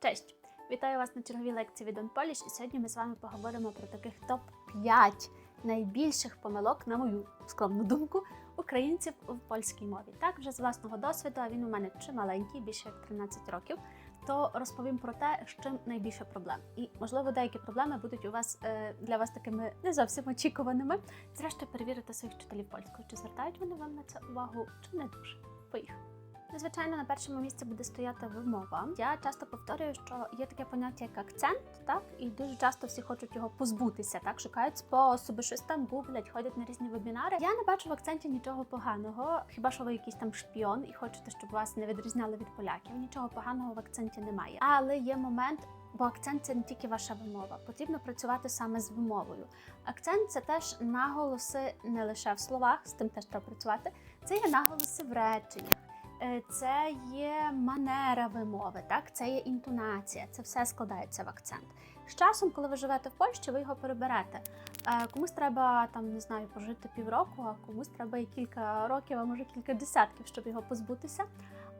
Cześć! Вітаю вас на черговій лекції від OnPolish і сьогодні ми з вами поговоримо про таких топ-5 найбільших помилок, на мою скромну думку, українців в польській мові. Так, вже з власного досвіду, а він у мене чималенький, більше як 13 років, то розповім про те, з чим найбільше проблем. І, можливо, деякі проблеми будуть у вас е, для вас такими не зовсім очікуваними. Зрештою, перевірити своїх вчителів польської, чи звертають вони вам на це увагу, чи не дуже. Поїхали. Звичайно, на першому місці буде стояти вимова. Я часто повторюю, що є таке поняття як акцент, так і дуже часто всі хочуть його позбутися, так шукають способи, щось там гуглять, ходять на різні вебінари. Я не бачу в акценті нічого поганого, хіба що ви якийсь там шпіон і хочете, щоб вас не відрізняли від поляків. Нічого поганого в акценті немає. Але є момент. Бо акцент це не тільки ваша вимова, потрібно працювати саме з вимовою. Акцент це теж наголоси не лише в словах, з тим теж треба працювати. Це є наголоси в реченнях. Е, це є манера вимови, так це є інтонація, це все складається в акцент. З часом, коли ви живете в Польщі, ви його переберете. Е, Комусь треба там не знаю пожити півроку, а комусь треба і кілька років, а може кілька десятків, щоб його позбутися.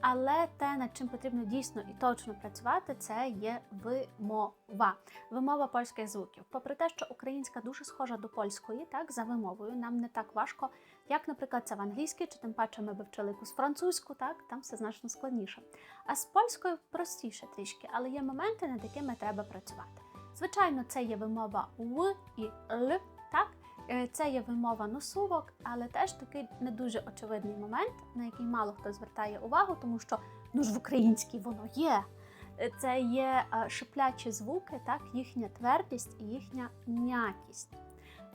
Але те, над чим потрібно дійсно і точно працювати, це є вимова. Вимова польських звуків. Попри те, що українська дуже схожа до польської, так за вимовою, нам не так важко, як, наприклад, це в англійській, чи тим паче ми би вчили якусь французьку, так там все значно складніше. А з польською простіше трішки, але є моменти, над якими треба працювати. Звичайно, це є вимова в і л, так. Е, Це є вимова носувок, але теж такий не дуже очевидний момент, на який мало хто звертає увагу, тому що ну ж в українській воно є. Е, Це є е, шиплячі звуки, так, їхня твердість і їхня м'якість.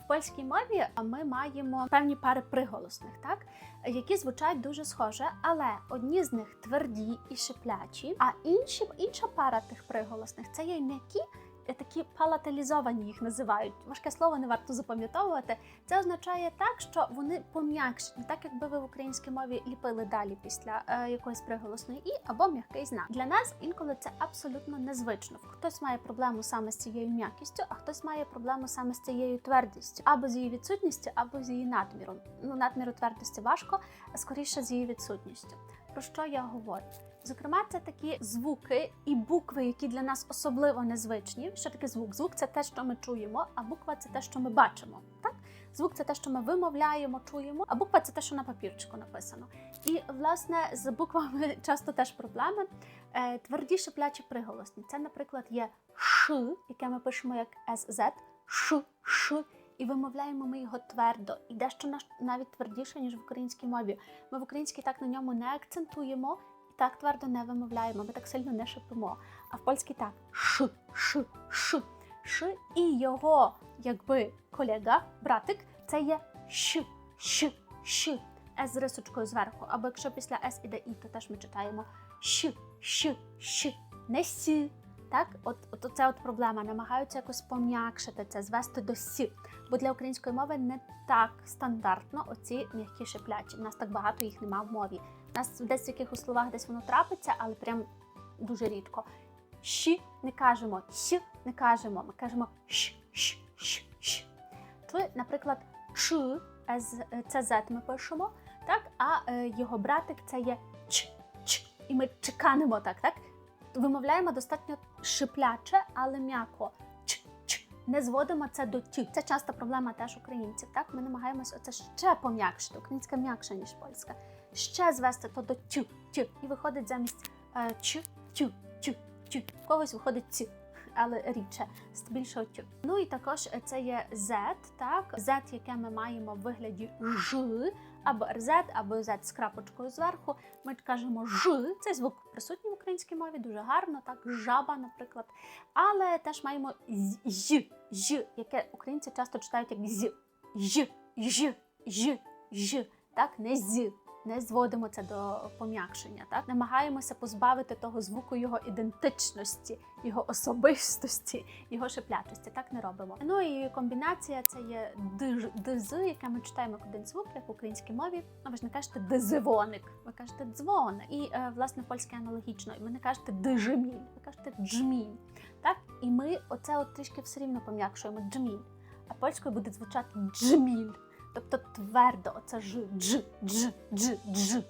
В польській мові ми маємо певні пари приголосних, так, які звучать дуже схоже, але одні з них тверді і шиплячі, а інші, інша пара тих приголосних це є м'які такі палаталізовані їх називають. Важке слово не варто запам'ятовувати. Це означає так, що вони пом'якшені, так якби ви в українській мові ліпили далі після е, якоїсь приголосної і або м'який знак. Для нас інколи це абсолютно незвично. Хтось має проблему саме з цією м'якістю, а хтось має проблему саме з цією твердістю, або з її відсутністю, або з її надміром. Ну, надміру твердості важко, а скоріше з її відсутністю. Про що я говорю? Зокрема, це такі звуки і букви, які для нас особливо незвичні. Що таке звук? Звук це те, що ми чуємо, а буква це те, що ми бачимо. Так? Звук це те, що ми вимовляємо, чуємо, а буква це те, що на папірчику написано. І власне з буквами часто теж проблеми. Е, тверді шиплячі приголосні. Це, наприклад, є ш, яке ми пишемо як СЗ, ш, ш. І вимовляємо ми його твердо, і дещо навіть твердіше, ніж в українській мові. Ми в українській так на ньому не акцентуємо так твердо не вимовляємо, ми так сильно не шипимо. А в польській так ш, ш, ш, ш. І його, якби колега, братик, це є щ, щ, щ. С з рисочкою зверху. Або якщо після С іде І, то теж ми читаємо щ, щ, щ, не сі. Так, от, от це от проблема. Намагаються якось пом'якшити це, звести до сі. Бо для української мови не так стандартно оці м'які шиплячі. У нас так багато їх нема в мові. У нас десь в якихось словах десь воно трапиться, але прям дуже рідко. Щі не кажемо, щ не кажемо. Ми кажемо щ, щ, щ, щ. Чи, наприклад, ч, з це Z ми пишемо, так, а е, його братик це є ч, ч. І ми чеканемо так, так? Вимовляємо достатньо шипляче, але м'яко. Ч, ч. Не зводимо це до ті. Це часто проблема теж українців. Так, ми намагаємося оце ще пом'якшити. Українська м'якша, ніж польська. Ще звести то до тю, тю. І виходить замість е, ч, тю, тю, тю. В Когось виходить ці. Але рідше з більшого тю. Ну і також це є Z, так Z, яке ми маємо в вигляді ж, або RZ, або Z з крапочкою зверху. Ми кажемо ж. Цей звук присутній в українській мові, дуже гарно, так жаба, наприклад. Але теж маємо з- ж, ж, яке українці часто читають як з, ж, ж, ж, ж, так, не з. Не зводимо це до пом'якшення, так намагаємося позбавити того звуку його ідентичності, його особистості, його шиплячості. Так не робимо. Ну і комбінація це є дз, яке ми читаємо як один звук, як в українській мові. А ви ж не кажете дзвоник, ви кажете дзвон. І е, власне польське аналогічно. І ви не кажете джміль, ви кажете джміль. Так, і ми оце от трішки все рівно пом'якшуємо джміль. А польською буде звучати джміль. Тобто твердо, оце ж, дж, дж, дж, дж.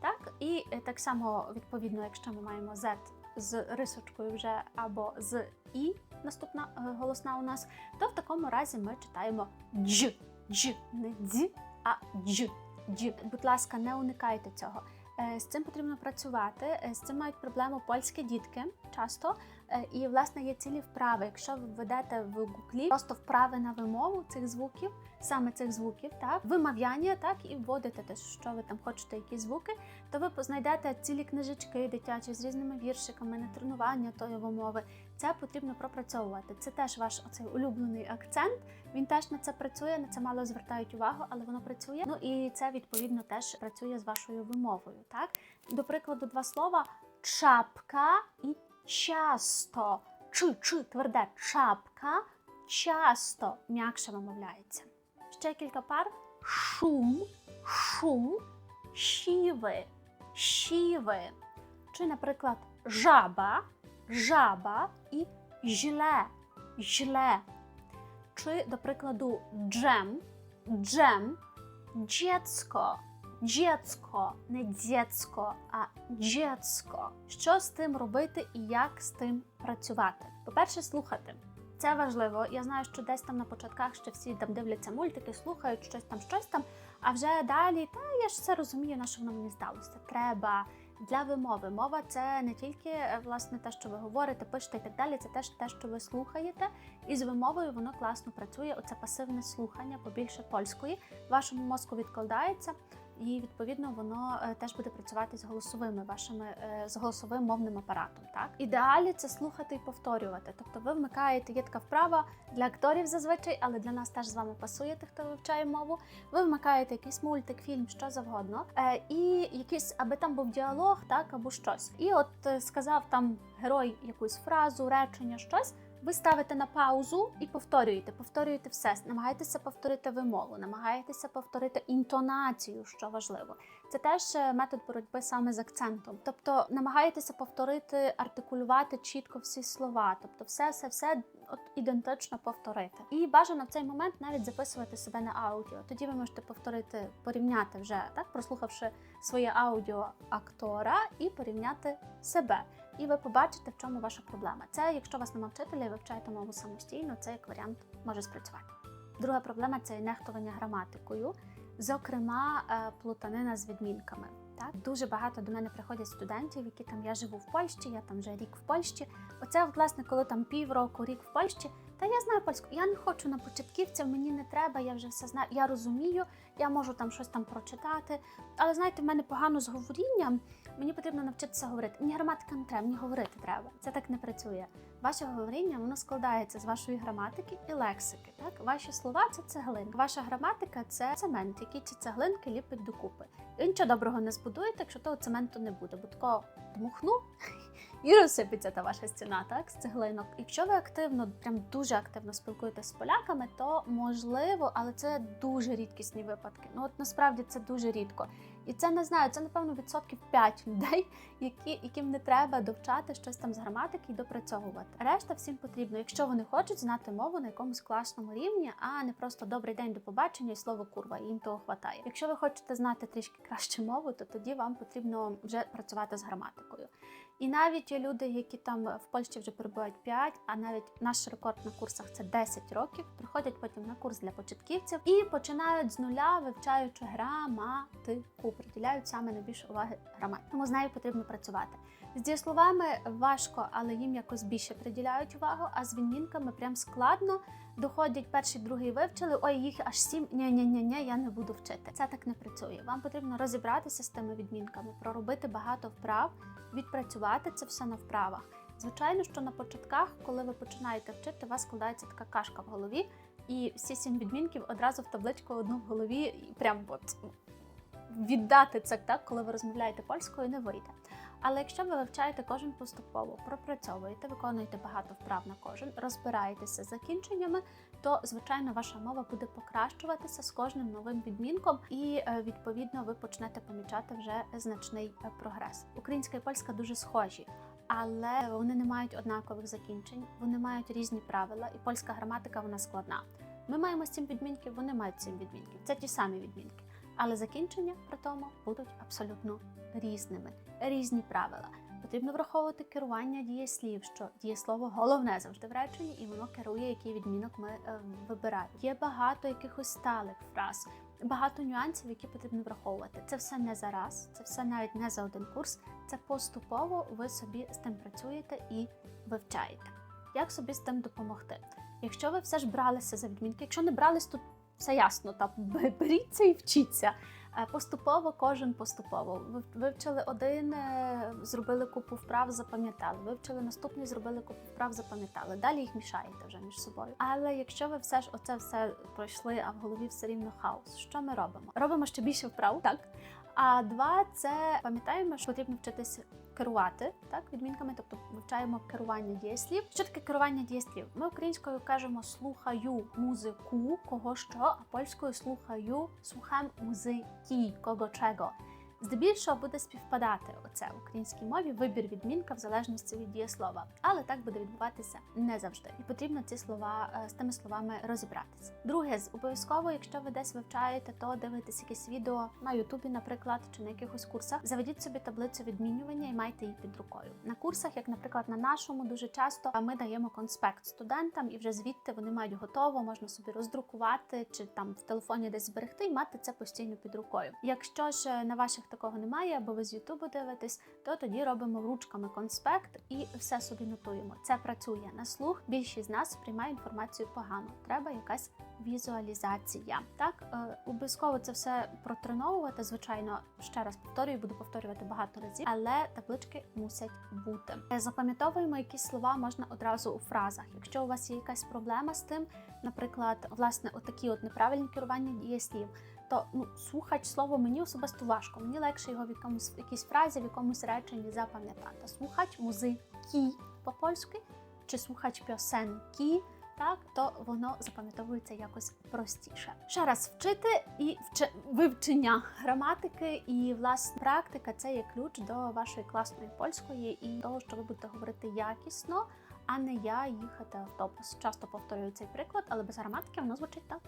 Так? І е, так само, відповідно, якщо ми маємо Z з рисочкою вже або з і наступна е, голосна у нас, то в такому разі ми читаємо дж, дж, не дз, а дж. дж. Будь ласка, не уникайте цього. Е, З цим потрібно працювати. З цим мають проблему польські дітки часто. Е, І власне є цілі вправи. Якщо ви введете в гуглі просто вправи на вимову цих звуків, саме цих звуків, так вимовляння, так і вводите те, що ви там хочете, які звуки, то ви знайдете цілі книжечки дитячі з різними віршиками на тренування тої вимови. Це потрібно пропрацьовувати. Це теж ваш оцей улюблений акцент. Він теж на це працює, на це мало звертають увагу, але воно працює. Ну і це відповідно теж працює з вашою вимовою. Так, до прикладу, два слова чапка і часто. Чи чи тверде чапка часто м'якше вимовляється. Ще кілька пар шум, шум, щіви, щіви. Чи, наприклад, жаба, жаба і жле, жле. Чи, до прикладу, джем, джем, дзєцко, дзєцко, не дзєцко, а дзєцко. Що з тим робити і як з тим працювати? По-перше, слухати. Це важливо. Я знаю, що десь там на початках ще всі там дивляться мультики, слухають щось там, щось там. А вже далі, та я ж все розумію, на що воно мені здалося. Треба для вимови. Мова це не тільки е, власне те, що ви говорите, пишете і так далі. Це теж те, що ви слухаєте. І з вимовою воно класно працює. Оце пасивне слухання, побільше польської. Вашому мозку відкладається. І відповідно воно е, теж буде працювати з голосовими вашими е, з голосовим мовним апаратом. Так ідеалі це слухати і повторювати. Тобто, ви вмикаєте є така вправа для акторів зазвичай, але для нас теж з вами пасує тих, хто вивчає мову. Ви вмикаєте якийсь мультик, фільм, що завгодно, е, і якийсь, аби там був діалог, так або щось. І от сказав там герой якусь фразу, речення, щось. Ви ставите на паузу і повторюєте, повторюєте все. Намагаєтеся повторити вимову, намагаєтеся повторити інтонацію, що важливо. Це теж е, метод боротьби саме з акцентом. Тобто намагаєтеся повторити, артикулювати чітко всі слова, тобто все, все, все от ідентично повторити. І бажано в цей момент навіть записувати себе на аудіо. Тоді ви можете повторити, порівняти вже так, прослухавши своє аудіо актора і порівняти себе. І ви побачите, в чому ваша проблема. Це, якщо у вас немає вчителя і ви вивчаєте мову самостійно, це як варіант може спрацювати. Друга проблема це нехтування граматикою, зокрема, е, плутанина з відмінками. Так, дуже багато до мене приходять студентів, які там я живу в Польщі, я там вже рік в Польщі. Оце, власне, коли там півроку, рік в Польщі. Та я знаю польську, я не хочу на початківців, мені не треба, я вже все знаю. Я розумію, я можу там щось там прочитати. Але знаєте, в мене погано з говорінням. Мені потрібно навчитися говорити. Мені граматика не треба, мені говорити треба. Це так не працює. Ваше говоріння воно складається з вашої граматики і лексики. Так, ваші слова це цеглинки. Ваша граматика це цемент, який ці цеглинки ліпить докупи. І нічого доброго не збудуєте, якщо того цементу не буде. Бо такого дмухну і розсипеться та ваша стіна, так з цеглинок. Якщо ви активно, прям дуже активно спілкуєтеся з поляками, то можливо, але це дуже рідкісні випадки. Ну от насправді це дуже рідко. І це не знаю, це напевно відсотків 5 людей, які, яким не треба довчати щось там з граматики і допрацьовувати. Решта всім потрібно, якщо вони хочуть знати мову на якомусь класному рівні, а не просто добрий день до побачення і слово курва, їм того хватає. Якщо ви хочете знати трішки краще мову, то тоді вам потрібно вже працювати з граматикою. І навіть люди, які там в Польщі вже перебувають 5, а навіть наш рекорд на курсах це 10 років, приходять потім на курс для початківців і починають з нуля, вивчаючи граматику, приділяють саме найбільше уваги граматиці. Тому з нею потрібно працювати. З дієсловами важко, але їм якось більше приділяють увагу, а з відмінками прям складно. Доходять перший, другий вивчили, ой, їх аж сім. ні ні ні ні я не буду вчити. Це так не працює. Вам потрібно розібратися з тими відмінками, проробити багато вправ, відпрацювати це все на вправах. Звичайно, що на початках, коли ви починаєте вчити, у вас складається така кашка в голові, і всі сім відмінків одразу в табличку одну в голові, і прям от віддати це так, коли ви розмовляєте польською, не вийде. Але якщо ви вивчаєте кожен поступово, пропрацьовуєте, виконуєте багато вправ на кожен, розбираєтеся з закінченнями, то звичайно ваша мова буде покращуватися з кожним новим відмінком, і е, відповідно ви почнете помічати вже значний е, прогрес. Українська і польська дуже схожі. Але вони не мають однакових закінчень, вони мають різні правила, і польська граматика вона складна. Ми маємо сім відмінків, вони мають сім відмінків. Це ті самі відмінки. Але закінчення при тому будуть абсолютно різними, різні правила. Потрібно враховувати керування дієслів, що дієслово головне завжди в реченні, і воно керує, який відмінок ми е, вибираємо. Є багато якихось сталих фраз, багато нюансів, які потрібно враховувати. Це все не за раз, це все навіть не за один курс. Це поступово ви собі з тим працюєте і вивчаєте. Як собі з тим допомогти? Якщо ви все ж бралися за відмінки, якщо не брались, то все ясно, там беріться і вчіться. Е, Поступово, кожен поступово. Ви вивчили один, е, зробили купу вправ, запам'ятали. Вивчили наступний, зробили купу вправ, запам'ятали. Далі їх мішаєте вже між собою. Але якщо ви все ж оце все пройшли, а в голові все рівно хаос, що ми робимо? Робимо ще більше вправ, так. А два це пам'ятаємо, що потрібно вчитися керувати так відмінками, тобто вивчаємо керування дієслів. Що таке керування дієслів? Ми українською кажемо слухаю музику, кого що, а польською слухаю слухам музики, кого чого. Здебільшого буде співпадати оце в українській мові вибір відмінка в залежності від дієслова, але так буде відбуватися не завжди, і потрібно ці слова е, з тими словами розібратися. Друге, з обов'язково, якщо ви десь вивчаєте, то дивитесь якесь відео на Ютубі, наприклад, чи на якихось курсах. Заведіть собі таблицю відмінювання і майте її під рукою. На курсах, як, наприклад, на нашому, дуже часто ми даємо конспект студентам, і вже звідти вони мають готово, можна собі роздрукувати чи там в телефоні десь зберегти і мати це постійно під рукою. Якщо ж е, на ваших такого немає, або ви з Ютубу дивитесь, то тоді робимо ручками конспект і все собі нотуємо. Це працює на слух. Більшість з нас сприймає інформацію погано. Треба якась візуалізація. Так е, обов'язково це все протреновувати. Звичайно, ще раз повторюю, буду повторювати багато разів, але таблички мусять бути. Е, Запам'ятовуємо якісь слова можна одразу у фразах. Якщо у вас є якась проблема з тим, наприклад, власне, отакі от неправильні керування дієслів. То ну слухач слово мені особисто важко. Мені легше його в якомусь в якійсь фразі, в якомусь реченні запам'ятати. Слухач музики по-польськи чи слухач пісеньки, так то воно запам'ятовується якось простіше. Ще раз вчити і вчи... вивчення граматики і власне практика це є ключ до вашої класної польської і того, що ви будете говорити якісно. А не я їхати автобус. Часто повторюю цей приклад, але без граматики воно звучить так.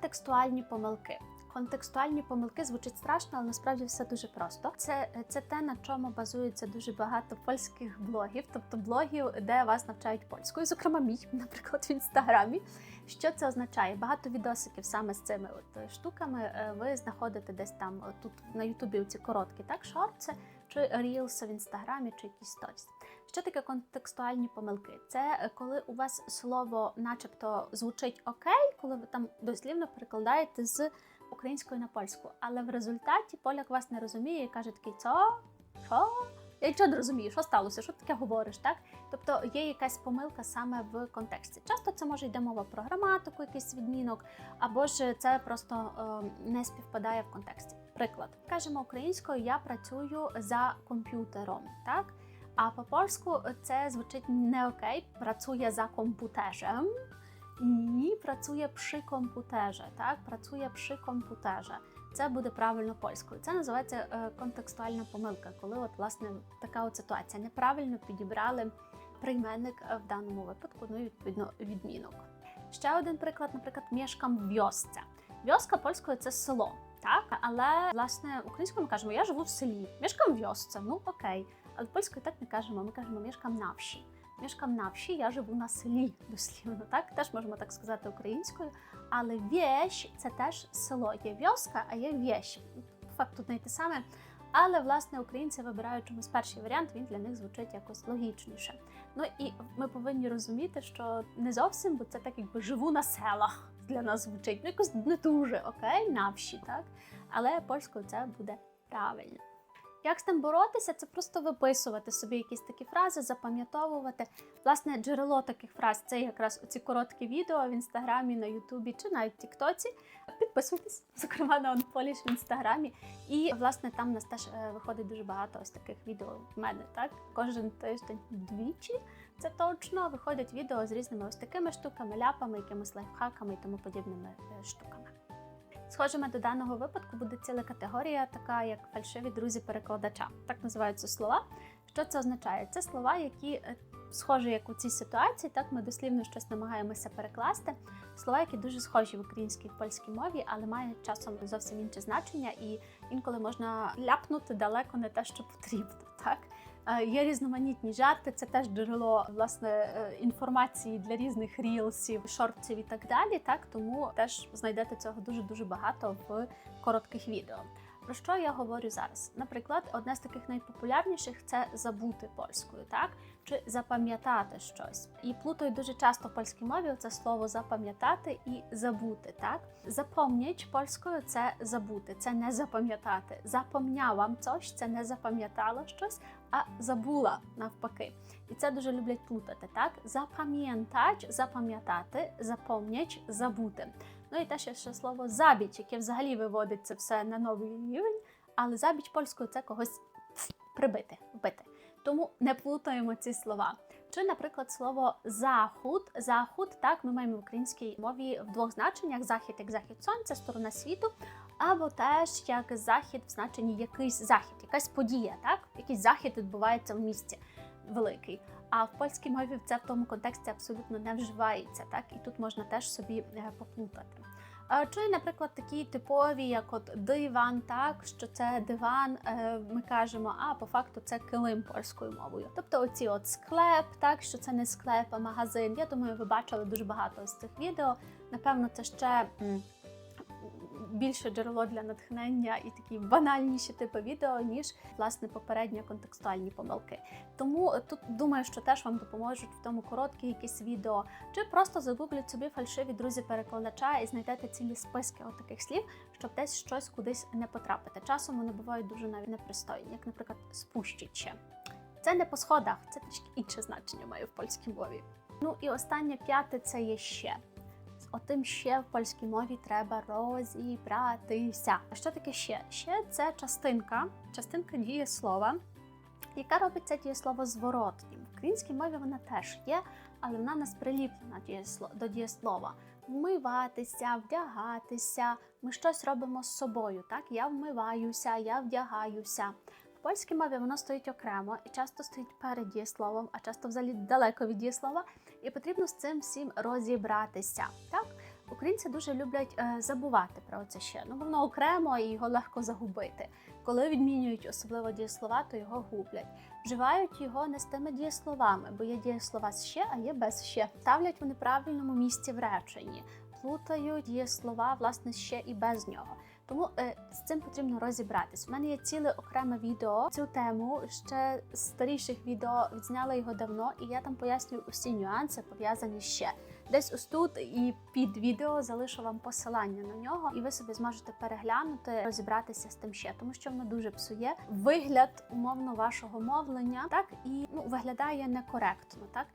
Текстуальні помилки. Контекстуальні помилки звучить страшно, але насправді все дуже просто. Це, це те, на чому базується дуже багато польських блогів, тобто блогів, де вас навчають польською, зокрема мій, наприклад, в інстаграмі. Що це означає? Багато відосиків саме з цими от штуками е, ви знаходите десь там е, тут на Ютубі ці короткі, так, шорти, чи рілси в інстаграмі, чи якісь сторіс. Що таке контекстуальні помилки? Це е, коли у вас слово, начебто, звучить окей, коли ви там дослівно перекладаєте з української на польську, але в результаті поляк вас не розуміє і каже такий «Цо? Що? Я нічого не розумію, що сталося, що таке говориш, так? Тобто є якась помилка саме в контексті. Часто це може йде мова про граматику, якийсь відмінок, або ж це просто е, не співпадає в контексті. Приклад, кажемо українською, я працюю за комп'ютером, так? А по-польську це звучить не окей, працює за комп'ютером. Ні, працює przy komputerze, так? Працює przy komputerze. Це буде правильно польською. Це називається е, контекстуальна помилка, коли от власне така от ситуація неправильно підібрали прийменник е, в даному випадку, ну і відповідно відмінок. Ще один приклад, наприклад, мешкам в вьосце. Вьоска польською це село, так? Але власне українською ми кажемо, я живу в селі, мешкам в вьосце, ну окей. Але польською так не кажемо, ми кажемо мешкам на Мешкам на вші, я живу на селі, дослівно, так? Теж можемо так сказати українською. Але вєщ це теж село. Є вьоска, а є вєщ. По факту не те саме. Але власне українці вибирають чомусь перший варіант, він для них звучить якось логічніше. Ну і ми повинні розуміти, що не зовсім, бо це так якби живу на селах для нас звучить. Ну якось не дуже окей, навші, так? Але польською це буде правильно. Як з тим боротися, це просто виписувати собі якісь такі фрази, запам'ятовувати. Власне, джерело таких фраз це якраз оці короткі відео в інстаграмі, на Ютубі чи навіть в Тіктоці. Підписуйтесь, зокрема на OnPolish в інстаграмі. І власне там у нас теж е, виходить дуже багато ось таких відео в мене. Так, кожен тиждень двічі. Це точно виходять відео з різними ось такими штуками, ляпами, якимись лайфхаками і тому подібними е, штуками. Схожими до даного випадку буде ціла категорія, така як фальшиві друзі перекладача. Так називаються слова. Що це означає? Це слова, які е, схожі як у цій ситуації, так ми дослівно щось намагаємося перекласти. Слова, які дуже схожі в українській і польській мові, але мають часом зовсім інше значення, і інколи можна ляпнути далеко не те, що потрібно. Так Є різноманітні жарти, це теж джерело власне е, інформації для різних рілсів, шортів і так далі. Так тому теж знайдете цього дуже дуже багато в коротких відео. Про що я говорю зараз? Наприклад, одне з таких найпопулярніших це забути польською, так чи запам'ятати щось. І плутають дуже часто в польській мові це слово запам'ятати і забути. Так, запомніть польською це забути, це не запам'ятати. Запомняłam coś, це не запам'ятала щось, а забула навпаки. І це дуже люблять плутати. Так, запам'ятать, запам'ятати, запомніть, забути. Ну і теж є ще слово забіч, яке взагалі виводить це все на новий рівень, але забіч польською це когось прибити, вбити. Тому не плутаємо ці слова. Чи, наприклад, слово захуд. Захуд, так, ми маємо в українській мові в двох значеннях: захід як захід сонця, сторона світу, або теж як захід в значенні якийсь захід, якась подія, так? Якийсь захід відбувається в місті великий. А в польській мові це в тому контексті абсолютно не вживається, так і тут можна теж собі е, поплутати. Чи, наприклад, такі типові, як от диван, так що це диван, е, ми кажемо, а по факту це килим польською мовою. Тобто, оці от склеп, так що це не склеп, а магазин. Я думаю, ви бачили дуже багато з цих відео. Напевно, це ще. Більше джерело для натхнення і такі банальніші типи відео, ніж власне попередні контекстуальні помилки. Тому тут думаю, що теж вам допоможуть в тому короткі якісь відео, чи просто загугліть собі фальшиві друзі перекладача і знайдете цілі списки от таких слів, щоб десь щось кудись не потрапити. Часом вони бувають дуже навіть непристойні, як, наприклад, спущиче. Це не по сходах, це трішки інше значення має в польській мові. Ну і останнє п'яте це є ще. Отим ще в польській мові треба розібратися. А що таке ще? Ще це частинка, частинка дієслова, яка робить це дієслово зворотнім. В українській мові вона теж є, але вона нас приліплена до дієслова. Вмиватися, вдягатися. Ми щось робимо з собою. Так, я вмиваюся, я вдягаюся. В польській мові воно стоїть окремо і часто стоїть перед дієсловом, а часто взагалі далеко від дієслова. І потрібно з цим всім розібратися. Так, українці дуже люблять е, забувати про це ще. Ну, воно окремо і його легко загубити. Коли відмінюють особливо дієслова, то його гублять. Вживають його не з тими дієсловами, бо є дієслова ще, а є без ще. Ставлять в неправильному місці в реченні, плутають дієслова власне ще і без нього. Тому е, з цим потрібно розібратись. У мене є ціле окреме відео цю тему. Ще з старіших відео відзняла його давно, і я там пояснюю усі нюанси пов'язані ще. Десь ось тут і під відео залишу вам посилання на нього, і ви собі зможете переглянути, розібратися з тим ще, тому що воно дуже псує вигляд умовно вашого мовлення, так і ну виглядає некоректно, так.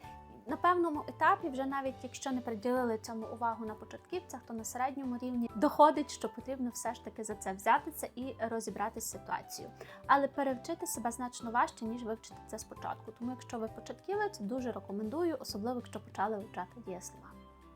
На певному етапі, вже навіть якщо не приділили цьому увагу на початківцях, то на середньому рівні доходить, що потрібно все ж таки за це взятися і розібратися з ситуацією. Але перевчити себе значно важче, ніж вивчити це спочатку. Тому, якщо ви початківець, дуже рекомендую, особливо якщо почали вивчати дієслова.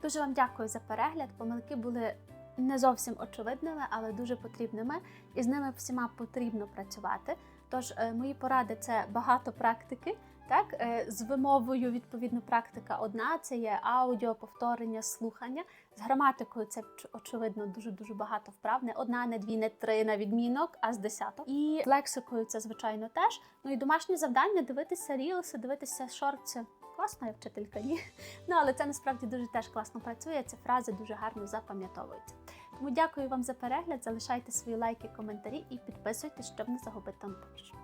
Дуже вам дякую за перегляд. Помилки були не зовсім очевидними, але дуже потрібними, і з ними всіма потрібно працювати. Тож е, мої поради це багато практики. Так, е, з вимовою відповідно практика одна це є аудіо, повторення, слухання. З граматикою це очевидно дуже дуже багато вправ. Не одна, не дві, не три на відмінок, а з десяток. І лексикою це звичайно теж. Ну і домашнє завдання дивитися рілси, дивитися шорти. Класна я вчителька, ні? Ну але це насправді дуже теж класно працює. Ці фрази дуже гарно запам'ятовуються. Тому дякую вам за перегляд. Залишайте свої лайки, коментарі і підписуйтесь, щоб не загубити там Польщу.